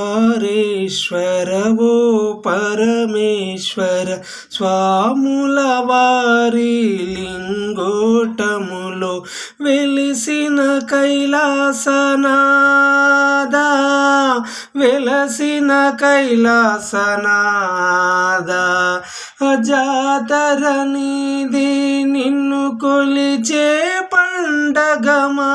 ఓంకారేశ్వర ఓ పరమేశ్వర స్వాముల వారి లింగోటములో వెలిసిన కైలాసనాద వెలసిన కైలాసనాద అజాతరనిది నిన్ను కొలిచే పండగమా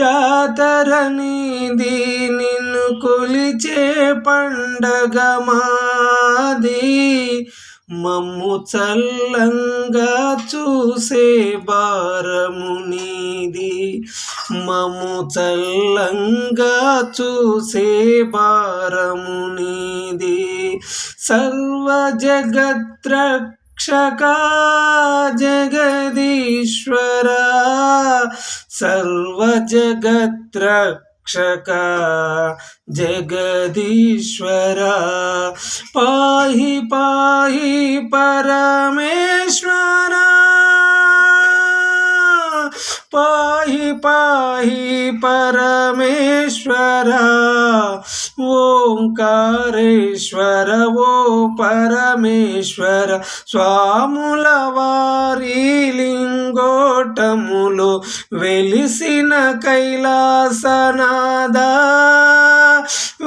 జాతరనిది నిన్ను కొలిచే పండగ మాది. మమ్ము చల్లంగా చూసే భారము నీది. మమ్ము చల్లంగా చూసే భారము నీది. సర్వ జగత్ర रक्षका जगदीश्वरा सर्वजगत्रक्षका जगदीश्वरा। पाही पाही परमेश्वरा पाही पाही परमेश्वरा। ఓంకారేశ్వర ఓ పరమేశ్వర స్వాముల వారి లింగోటములు వెలిసిన కైలాసనాద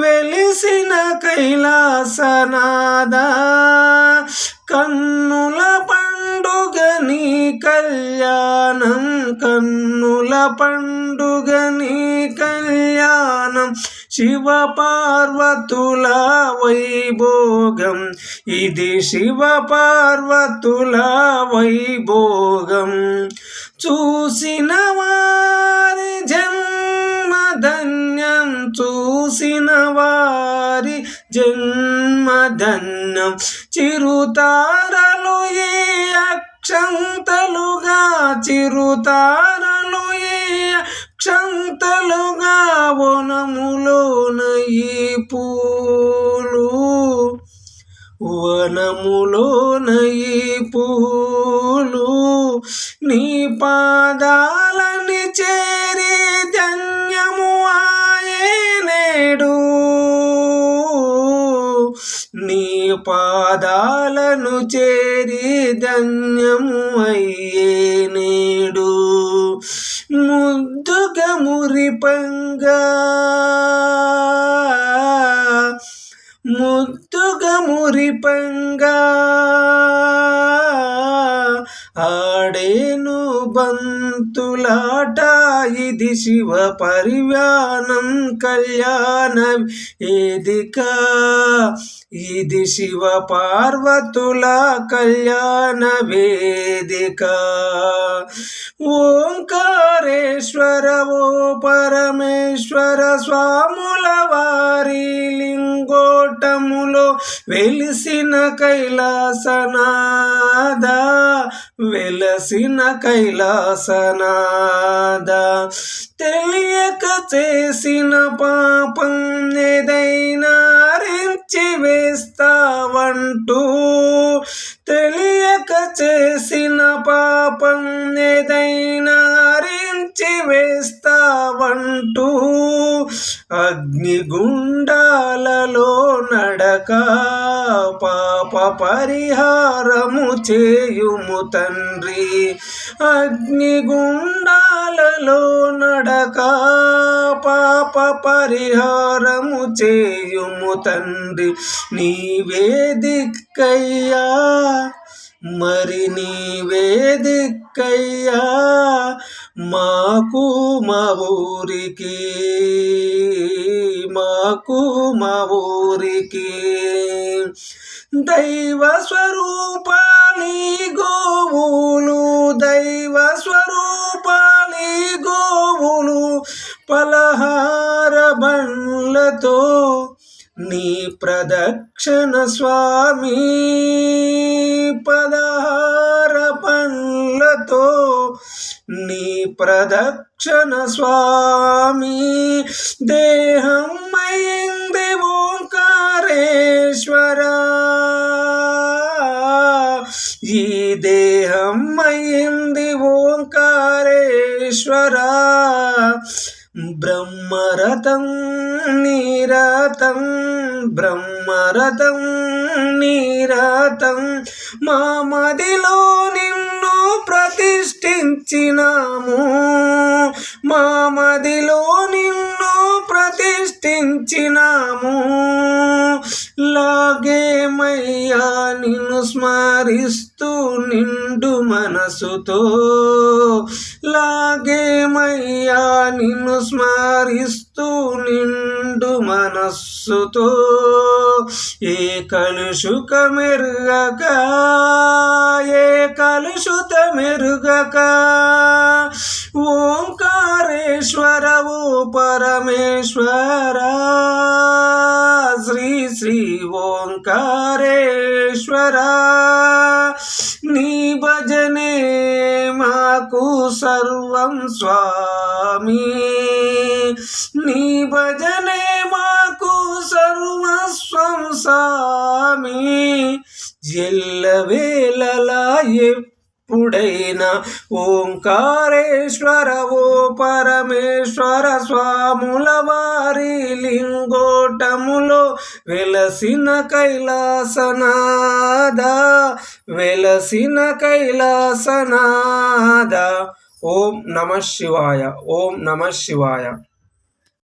వెలిసిన కైలాసనాద కన్నుల పండుగ నీ కళ్యాణం కన్నుల పండుగ నీ శివ పార్వతుల వైభోగం. ఇది శివ పార్వతుల వైభోగం. చూసిన వారి జన్మధన్యం చూసిన వారి జన్మధన్యం. చిరుతారలు ఏ అక్షంతలుగా చిరుతారలు వనములోన పూలు నీ పాదాలని చేరి ధన్యము ఆయే నేడు. నీ పాదాలను చేరి ధన్యము అయ్యే నేడు. ముద్దుగా మురిపంగా మురిపంగా ఆడే బంతులాట ఇది శివ పరివ్యానం కళ్యాణ ఏదిక ఇది శివ పార్వతుల కళ్యాణ వేదిక. ఓంకారేశ్వర ఓ పరమేశ్వర స్వాముల వారి లింగోటములో వెలిసిన కైలాసనాద వెలసిన కైలా కైలాసనాద తెలియక చేసిన పాపం ఏదైనా రించి వేస్తావంటూ తెలియక చే పాప పరిహారము చేయుము తండ్రి. అగ్నిగుండాలలో నడక పాప పరిహారము చేయుము తండ్రి. నీవేదిక్కయ్యా మరి నీవేదిక్కయ్యా మాకు మా ఊరికి మాకు మా ఊరికి. దైవ స్వరూపాని గోవులు దైవ స్వరూపాని గోవులు పలహార బండ్లతో నీ ప్రదక్షిణ స్వామి పదహార పండ్లతో నీ ప్రదక్షిణ స్వామి దేహం అయింది ఓంకారేశ్వర ఈ దేహం అయింది ఓంకారేశ్వర. బ్రహ్మరథం నీరతం బ్రహ్మరథం నీరతం మా మదిలో నిన్ను ప్రతిష్ఠించినాము. మా మదిలో సృష్టించినాము. లాగేమయ్యా నిన్ను స్మరిస్తూ నిండు మనసుతో. లాగేమయ్యా నిన్ను స్మరిస్తూ నిండు మనస్సుతో. ఏ కలుషుక మెరుగక ఏ కలుషుత మెరుగక ఓంకారేశ్వరవు పరమేశ్వర ఓంకారేశ్వర నీ భజనే మాకు సర్వం స్వామి. నీ భజనే మాకు సర్వస్వం స్వామి. ఎల్లవేళలా ఎప్పుడైనా ఓంకారేశ్వర ఓ పరమేశ్వర స్వాముల వారి లింగోటములో వెలసిన కైలాసనాద వెలసిన కైలాసనాద ఓం నమ శివాయ ఓం నమ శివాయ.